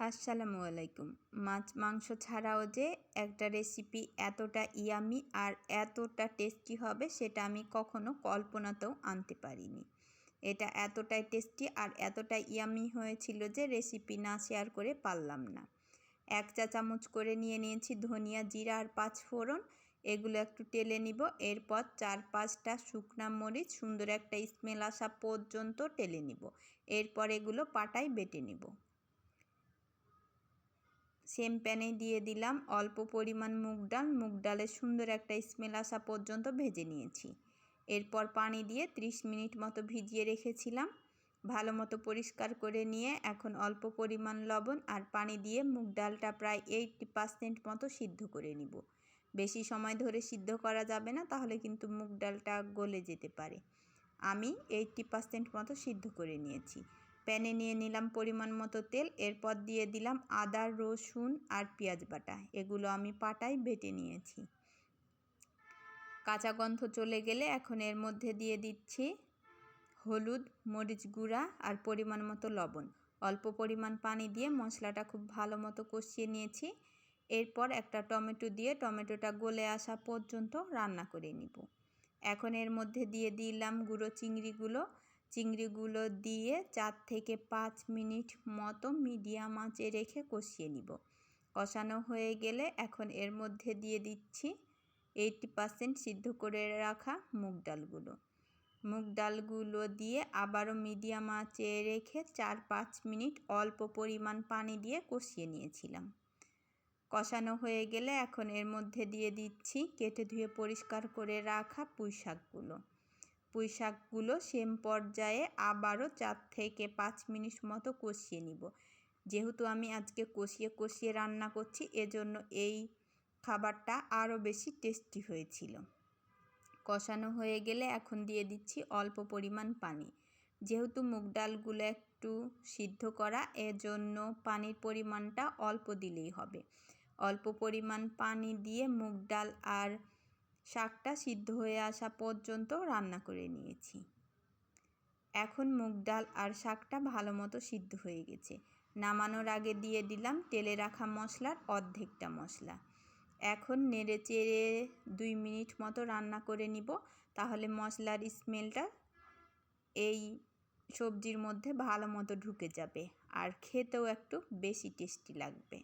আসসালামু আলাইকুম। মাছ, মাংস ছাড়াও যে একটা রেসিপি এতটা ইয়ামি আর এতটা টেস্টি হবে সেটা আমি কখনো কল্পনাতেও আনতে পারিনি। এটা এতটাই টেস্টি আর এতটাই ইয়ামি হয়েছিল যে রেসিপি না শেয়ার করে পারলাম না। এক চা চামচ করে নিয়ে নিয়েছি ধনিয়া জিরা আর পাঁচ ফোড়ন এগুলো একটু টেলে নিব, এরপর চার পাঁচটা শুকনা মরিচ, সুন্দর একটা স্মেল আসা পর্যন্ত টেলে নিব। এরপর এগুলো পাটায় বেটে নিব। সেম প্যানে দিয়ে দিলাম। অল্প পরিমাণ মুগ ডাল। মুগ ডালের সুন্দর একটা স্মেল আসা পর্যন্ত ভেজে নিয়েছি। এরপর পানি দিয়ে 30 মিনিট মতো ভিজিয়ে রেখেছিলাম। ভালো মতো পরিষ্কার করে নিয়ে এখন অল্প পরিমাণ লবণ আর পানি দিয়ে মুগ ডালটা প্রায় এইটটি পার্সেন্ট মতো সিদ্ধ করে নিব। বেশি সময় ধরে সিদ্ধ করা যাবে না, তাহলে কিন্তু মুগ ডালটা গলে যেতে পারে। আমি এইটটি পার্সেন্ট মতো সিদ্ধ করে নিয়েছি। প্যানে নিয়ে নিলাম পরিমাণ মতো তেল, এরপর দিয়ে দিলাম আদা, রসুন আর পেঁয়াজ বাটা। এগুলো আমি পাটায় বেটে নিয়েছি। কাঁচা গন্ধ চলে গেলে এখন এর মধ্যে দিয়ে দিচ্ছি হলুদ, মরিচ গুঁড়া আর পরিমাণ মতো লবণ। অল্প পরিমাণ পানি দিয়ে মশলাটা খুব ভালো মতো কষিয়ে নিয়েছি। এরপর একটা টমেটো দিয়ে টমেটোটা গলে আসা পর্যন্ত রান্না করে নিব। এখন এর মধ্যে দিয়ে দিলাম গুঁড়ো চিংড়িগুলো। চিংড়িগুলো দিয়ে চার থেকে পাঁচ মিনিট মতো মিডিয়াম আঁচে রেখে কষিয়ে নিব। কষানো হয়ে গেলে এখন এর মধ্যে দিয়ে দিচ্ছি এইটি পার্সেন্ট সিদ্ধ করে রাখা মুগ ডালগুলো। মুগ ডালগুলো দিয়ে আবারও মিডিয়াম আঁচে রেখে চার পাঁচ মিনিট অল্প পরিমাণ পানি দিয়ে কষিয়ে নিয়েছিলাম। কষানো হয়ে গেলে এখন এর মধ্যে দিয়ে দিচ্ছি কেটে ধুয়ে পরিষ্কার করে রাখা পুঁই শাকগুলো পুঁই শাকগুলো সেম পর্যায়ে আবারও চার থেকে পাঁচ মিনিট মতো কষিয়ে নিব। যেহেতু আমি আজকে কষিয়ে কষিয়ে রান্না করছি, এজন্য এই খাবারটা আরও বেশি টেস্টি হয়েছিল। কষানো হয়ে গেলে এখন দিয়ে দিচ্ছি অল্প পরিমাণ পানি। যেহেতু মুগ ডালগুলো একটু সিদ্ধ করা, এজন্য পানির পরিমাণটা অল্প দিলেই হবে। অল্প পরিমাণ পানি দিয়ে মুগ ডাল আর শাকটা সিদ্ধ হয়ে আসা পর্যন্ত রান্না করে নিয়েছি। এখন মুগ ডাল আর শাকটা ভালো মতো সিদ্ধ হয়ে গেছে। নামানোর আগে দিয়ে দিলাম তেলে রাখা মশলার অর্ধেকটা মশলা। এখন নেড়ে চেড়ে দুই মিনিট মতো রান্না করে নিব, তাহলে মশলার স্মেলটা এই সবজির মধ্যে ভালো মতো ঢুকে যাবে। আর খেতেও একটু বেশি টেস্টি লাগবে।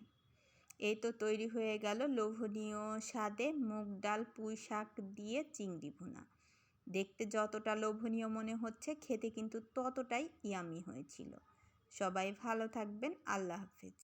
এই তো তৈরি হয়ে গেল লোভনীয় স্বাদে মুগ ডাল, পুঁই শাক দিয়ে চিংড়ি ভুনা। দেখতে যতটা লোভনীয় মনে হচ্ছে, খেতে কিন্তু ততটাই ইয়ামি হয়েছিল। সবাই ভালো থাকবেন, আল্লাহ হাফেজ।